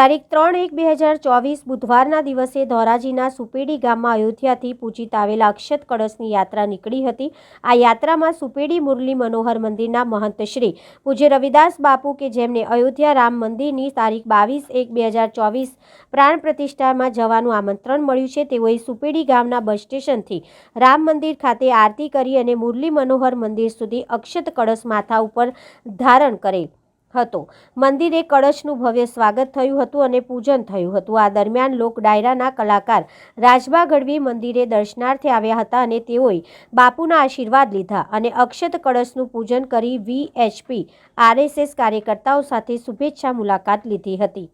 તારીખ ત્રણ એક બે હજાર ચોવીસ બુધવારના દિવસે ધોરાજીના સુપેડી ગામમાં અયોધ્યાથી પૂજિત આવેલા અક્ષત કળશની યાત્રા નીકળી હતી. આ યાત્રામાં સુપેડી મુરલી મનોહર મંદિરના મહંત શ્રી પૂજ્ય રવિદાસ બાપુ કે જેમને અયોધ્યા રામ મંદિરની તારીખ બાવીસ એક બે હજાર ચોવીસ પ્રાણ પ્રતિષ્ઠામાં જવાનું આમંત્રણ મળ્યું છે, તેઓએ સુપેડી ગામના બસ સ્ટેશનથી રામ મંદિર ખાતે આરતી કરી અને મુરલી મનોહર મંદિર સુધી અક્ષત કળશ માથા ઉપર ધારણ કરેલ હતો. મંદિરે કળશનું ભવ્ય સ્વાગત થયું હતું અને પૂજન થયું હતું. આ દરમિયાન લોક ડાયરાના કલાકાર રાજબા ગઢવી મંદિરે દર્શનાર્થે આવ્યા હતા અને તેઓએ બાપુના આશીર્વાદ લીધા અને અક્ષત કળશનું પૂજન કરી વીએચપી આરએસએસ કાર્યકર્તાઓ સાથે શુભેચ્છા મુલાકાત લીધી હતી.